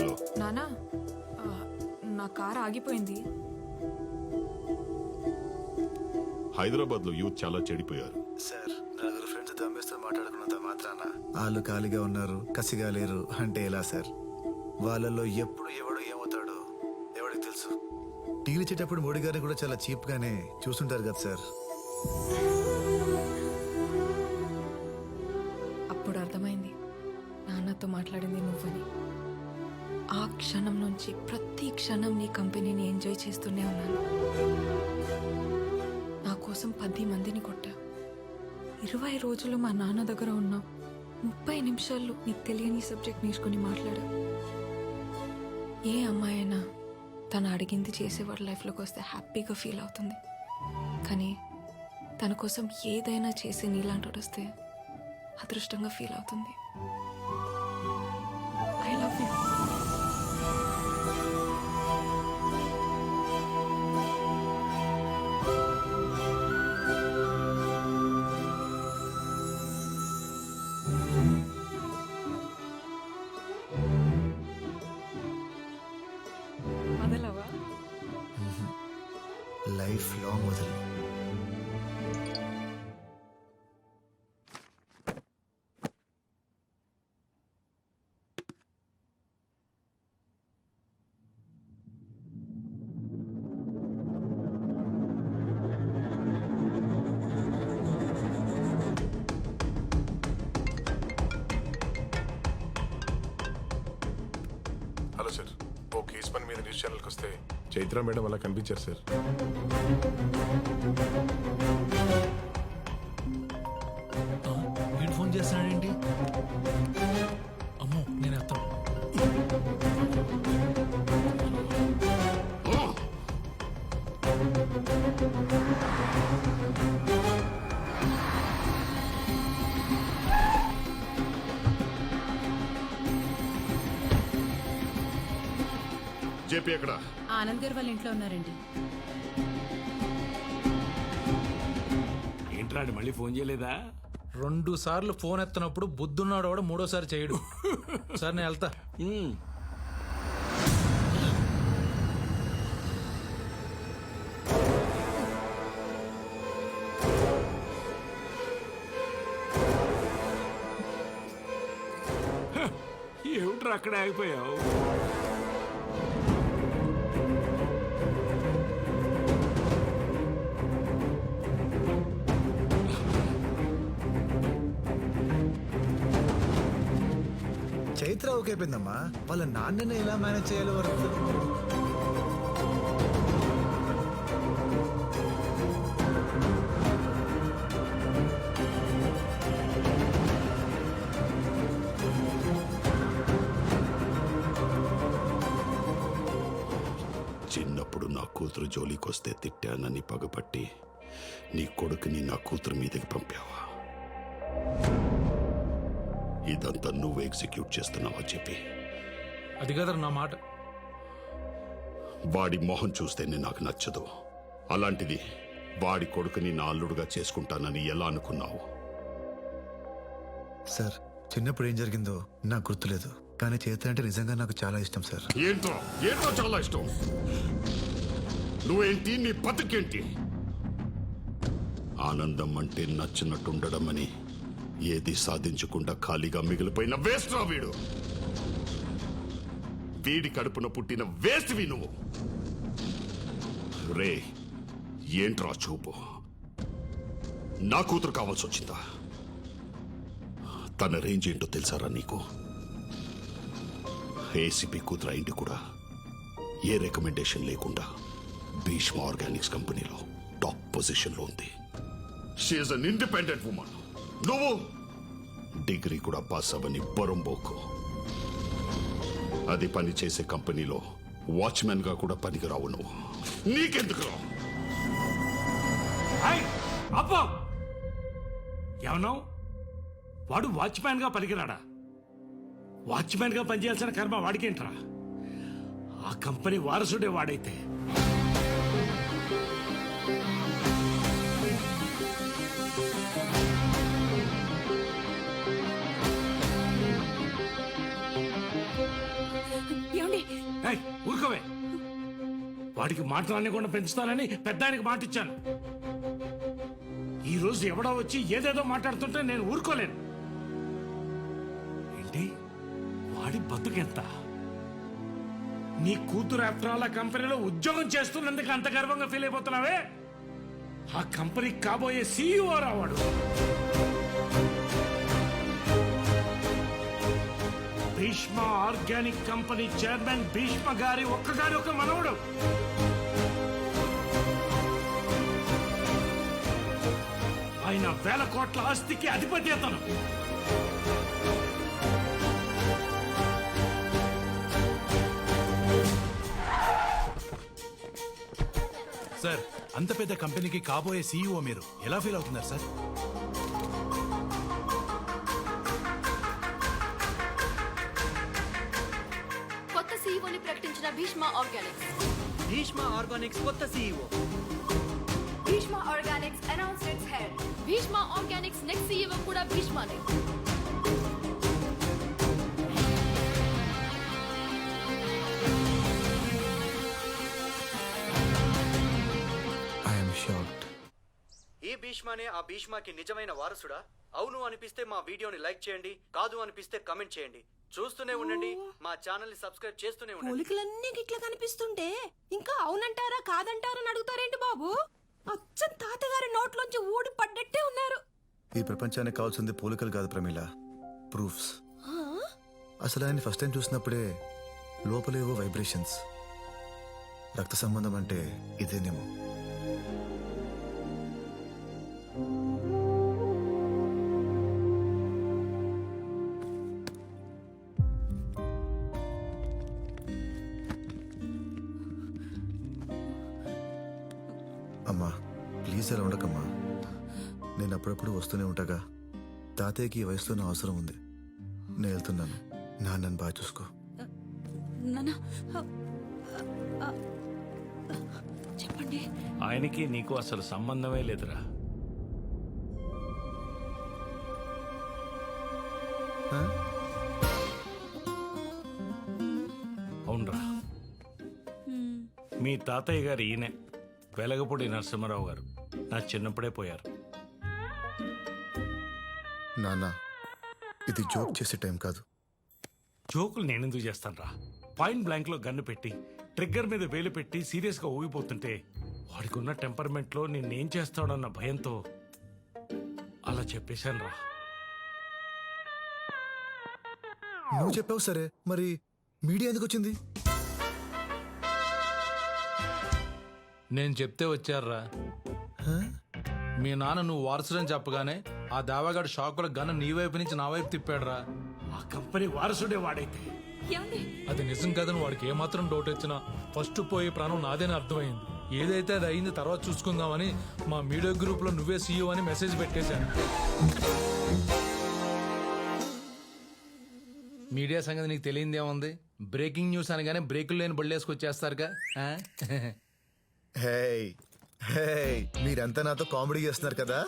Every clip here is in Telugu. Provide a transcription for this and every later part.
హలో నానా ఆ, నా కార్ ఆగిపోయింది. హైదరాబాద్లో యూత్ చాలా చెడిపోయారు. సార్ నలుగురు ఫ్రెండ్స్ దమ్మేస్తూ మాట్లాడుకున్నంత మాత్రాన. వాళ్ళు ఖాళీగా ఉన్నారు కసిగా లేరు అంటే ఎలా సార్? వాళ్ళల్లో ఎప్పుడు ఎవడు ఏమవుతాడో ఎవడికి తెలుసు? టీవీ ఇచ్చేటప్పుడు మోడీ గారిని కూడా చాలా చీప్ గానే చూస్తుంటారు కదా సార్. అప్పుడు అర్థమైంది. నాన్నతో మాట్లాడింది నువ్వని. ఆ క్షణం నుంచి ప్రతి క్షణం నీ కంపెనీని ఎంజాయ్ చేస్తూనే ఉన్నాను. నా కోసం పది మందిని కొట్టా. ఇరవై రోజులు మా నాన్న దగ్గర ఉన్నావు ముప్పై నిమిషాల్లో నీకు తెలియని సబ్జెక్ట్ నేర్చుకుని మాట్లాడా. ఏ అమ్మాయి అయినా తను అడిగింది చేసేవాడు లైఫ్లోకి వస్తే హ్యాపీగా ఫీల్ అవుతుంది. కానీ తన కోసం ఏదైనా చేసి నీలాంటి వస్తే అదృష్టంగా ఫీల్ అవుతుంది. న్యూస్ ఛానల్కి వస్తే చైత్ర మేడం అలా కనిపించారు సార్. వీడు ఫోన్ చేస్తున్నాడేంటి? జేపీ ఎక్కడ? ఆనంద్ గారు వాళ్ళ ఇంట్లో ఉన్నారండి. ఏంట్రాడు మళ్ళీ ఫోన్ చేయలేదా? రెండు సార్లు ఫోన్ ఎత్తనప్పుడు బుద్ధున్నాడు కూడా మూడోసారి చేయడు. సార్ నేను వెళ్తా. ఏమిట్రా అక్కడ ఆగిపోయావు? అయిపోయిందమ్మా. వాళ్ళ నాన్నని ఎలా మేనేజ్ చేయాలో వరకు చిన్నప్పుడు నా కూతురు జోలికొస్తే తిట్టానని పగపట్టి నీ కొడుకుని నా కూతురు మీదకి పంపావా? ఇదంతా నువ్వు ఎగ్జిక్యూట్ చేస్తున్నావా చెప్పి? అది కదరా నా మాట. వాడి మొహం చూస్తేనే నాకు నచ్చదు. అలాంటిది వాడి కొడుకుని నా అల్లుడుగా చేసుకుంటానని ఎలా అనుకున్నావు? సార్ చిన్నప్పుడు ఏం జరిగిందో నాకు గుర్తులేదు. కానీ చైత్ర అంటే నిజంగా నాకు చాలా ఇష్టం సార్. ఏంట్రా ఏంట్రా చాలా ఇష్టం? నువ్వేంటి? నీ బతుకేంటి? ఆనందం అంటే నచ్చినట్టుండడమని ఏది సాధించకుండా ఖాళీగా మిగిలిపోయిన వేస్ట్ రా వీడు. వీడి కడుపున పుట్టిన వేస్ట్ వి నువ్వు. రే ఏంట్రా చూపు? నా కూతురు కావాల్సి వచ్చిందా తన రేంజ్ ఏంటో తెలుసారా నీకు? ఏసీపీ కూతురు అయింది కూడా ఏ రికమెండేషన్ లేకుండా భీష్మ ఆర్గానిక్స్ కంపెనీలో టాప్ పొజిషన్లో ఉంది. She is an independent woman నువ్వు? డిగ్రీ కూడా పాస్ అవ్వని బొరంబోకు. అది పని చేసే కంపెనీలో వాచ్మెన్గా కూడా పనికిరావు నువ్వు. నీకెందుకు? రా హాయ్ ఏమన్నావు? వాడు వాచ్మెన్గా పనికిరాడా? వాచ్మెన్గా పనిచేయాల్సిన కర్మ వాడికేంట్రా? ఆ కంపెనీ వారసుడే వాడైతే. వాడికి మాట్లాడకుండా పెంచుతానని పెద్ద ఆయనకి ఈరోజు ఇచ్చాను. ఎవడో వచ్చి ఏదేదో మాట్లాడుతుంటే నేను ఊరుకోలేను. ఏంటి? వాడి బతుకెంత? నీ కూతురు ఆఫ్టర్ కంపెనీలో ఉద్యోగం చేస్తున్నందుకు అంత గర్వంగా ఫీల్ అయిపోతున్నావే? ఆ కంపెనీకి కాబోయే CEO రావాడు Bhishma organic company chairman Bhishma గారి ఒక్కగారి ఒక మనవడు. ఆయన వేల కోట్ల ఆస్తికి అధిపతి అతను. సార్ అంత పెద్ద కంపెనీకి కాబోయే సీఈఓ మీరు ఎలా ఫీల్ అవుతున్నారు సార్? సీఈఓని ప్రకటించిన భీష్మ ఆర్గానిక్స్. భీష్మ ఆర్గానిక్స్ కొత్త CEO Bhishma organics announce its head Bhishma organics next CEO కూడా భీష్మనే. ఐఎమ్ షాక్డ్ ఈ భీష్మనే ఆ భీష్మకి నిజమైన వారసుడా? అవును అనిపిస్తే మా వీడియోని లైక్ చేయండి కాదు అనిపిస్తే కమెంట్ చేయండి. చూస్తూనే ఉండండి. మా ఛానల్ని సబ్స్క్రైబ్ చేస్తూనే ఉండండి. పోలికలన్నీ గిట్ల కనిపిస్తుంటే ఇంకా అవునంటారా కాదంటారా అని అడుగుతారేంటి బాబు? అచ్చం తాతగారి నోట్లోంచి ఊడి పడ్డట్టే ఉన్నారు. ఈ ప్రపంచానికి కావాల్సింది పోలికలు కాదు ప్రమీల. ప్రూఫ్స్. అసలు ఆయన ఫస్ట్ టైం చూసినప్పుడే లోపలేవో వైబ్రేషన్స్. రక్త సంబంధం అంటే ఇదేనేమో. అప్పుడప్పుడు వస్తూనే ఉంటాగా. తాతయ్యకి ఈ వయసులో నా అవసరం ఉంది. నేను వెళ్తున్నాను. నాన్నని బాగా చూసుకో. చెప్పండి. ఆయనకి నీకు అసలు సంబంధమే లేదురా. ఆ? అవునరా. మీ తాతయ్య గారు ఈయనే. వెలగపూడి నరసింహారావు గారు. నా చిన్నప్పుడే పోయారు. నాన్న ఇది జోక్ చేసే టైం కాదు. జోకులు నేనెందుకు చేస్తాను రా పాయింట్ బ్లాంక్లో గన్ను పెట్టి ట్రిగ్గర్ మీద వేలు పెట్టి సీరియస్గా ఊగిపోతుంటే వాడికి ఉన్న టెంపర్మెంట్లో నిన్నేం చేస్తాడన్న భయంతో అలా చెప్పేశాను రా నువ్వు చెప్పావు సరే మరి మీడియా ఎందుకు వచ్చింది? నేను చెప్తే వచ్చారా హ? మీ నాన్న నువ్వు వారసుడని చెప్పగానే ఆ దావాగాడు షాకులో గన్ను నీ వైపు నుంచి నా వైపు తిప్పాడురా. ఆ కంపెనీ వారసుడే వాడైతే. ఏమండి? అది నిజం కదని వాడికి ఏమాత్రం డౌట్ వచ్చినా ఫస్ట్ పోయే ప్రాణం నాదేని అర్థమైంది. ఏదైతే అది అయింది తర్వాత చూసుకుందామని మా మీడియా గ్రూప్లో నువ్వే సీఈఓ అని మెసేజ్ పెట్టేశాను. మీడియా సంగతి నీకు తెలియంది ఏముంది బ్రేకింగ్ న్యూస్ అనగానే బ్రేకులు లేని బళ్ళేసుకొచ్చేస్తారుగా ఆ? హేయ్ హేయ్ మీరంతా నాతో కామెడీ చేస్తున్నారు కదా?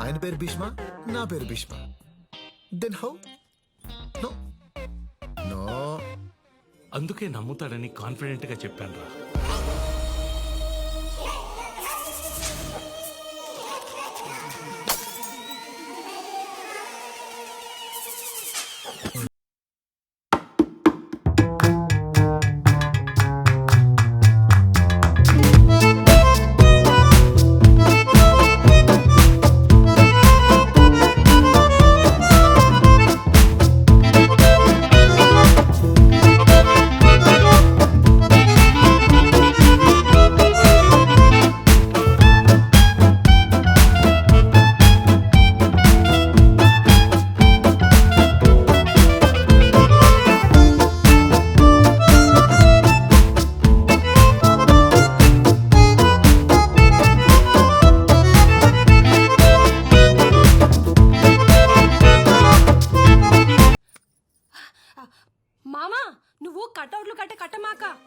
ఆయన పేరు భీష్మ నా పేరు Bhishma. Then how no no అందుకే నమ్ముతాడని కాన్ఫిడెంట్గా చెప్పాను రా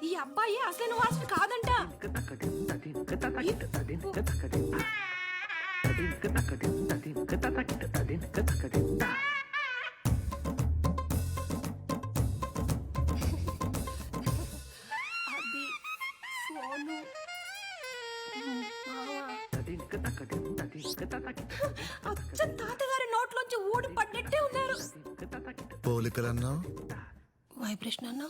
ఈ అబ్బాయి అసలు వాసన కాదంట. తాతగారి నోట్లోంచి పోలికలన్నా? వైబ్రేషన్ అన్నా?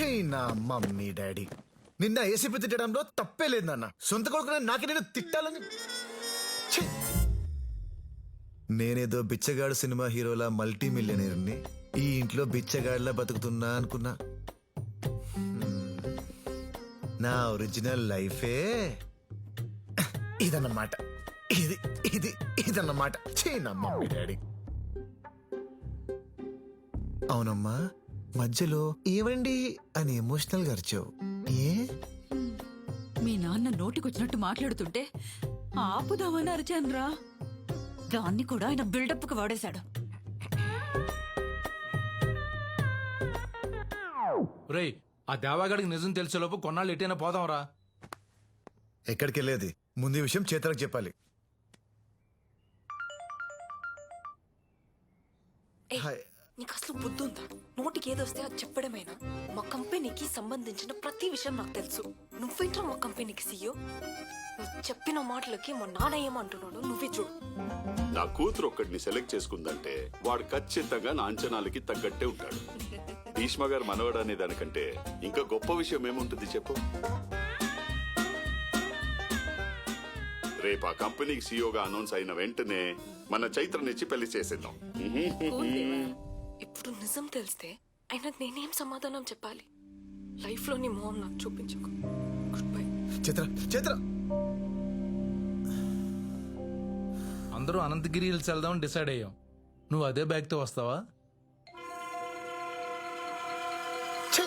ఛీ, నా మమ్మీ డాడీ. నిన్న ఏసీపీ తిట్టడంలో తప్పే లేదు నాన్న. సొంత కొడుకునే నాకే నేను తిట్టాలని. ఛీ! నేనేదో బిచ్చగాడు సినిమా హీరోలా మల్టీ మిలియనీర్ని ఈ ఇంట్లో బిచ్చగాడిలా బతుకుతున్నా అనుకున్నా. హ్మ్. నా ఒరిజినల్ లైఫే. ఇదన్నమాట. ఇది ఇది ఇదన్నమాట. ఛీ, నా మమ్మీ డాడీ. అవునమ్మా. మధ్యలో ఏవండి అని ఎమోషనల్గా అరిచావు. ఏ? మీ నాన్న నోటికొచ్చినట్టు మాట్లాడుతుంటే ఆపుదామని అరిచానురా దాన్ని కూడా ఆయన బిల్డప్కు వాడేశాడు. రేయ్ ఆ దేవాగడికి నిజం తెలిసేలోపు కొన్నాళ్ళు ఎటైనా పోదాంరా ఎక్కడికి వెళ్ళేది ముందు ఈ విషయం చేతలకు చెప్పాలి. హాయ్. నీకు అసలు బుద్ధి ఉందా నోటికి ఏదొస్తే అది చెప్పడమేనా? మా కంపెనీకి సంబంధించిన ప్రతి విషయం నాకు తెలుసు. నువ్వేంట్రా మా కంపెనీకి సీయో నువ్వు చెప్పిన మాటలకి మా నాన్న ఏమంటున్నాడు నువ్వే చూడు. నా కూతురు ఒక్కడిని సెలెక్ట్ చేసుకుందంటే వాడు ఖచ్చితంగా నా అంచనాలకి తగ్గట్టే ఉంటాడు. భీష్మ గారు మనవడు అనే దానికంటే ఇంకా గొప్ప విషయం ఏముంటుంది చెప్పు? రేపు ఆ కంపెనీకి సీఈఓగా అనౌన్స్ అయిన వెంటనే మన చైత్రనిచ్చి పెళ్ళి చేసేద్దాం. ఇప్పుడు నిజం తెలిస్తే అయినకు నేనేం సమాధానం చెప్పాలి? లైఫ్లో నీ మోహన్ నాకు చూపించకు. Good bye Chitra Chitra! అందరూ అనంతగిరి హిల్స్ వెళ్దామని డిసైడ్ అయ్యాం. నువ్వు అదే బ్యాగ్తో వస్తావా? ఛీ!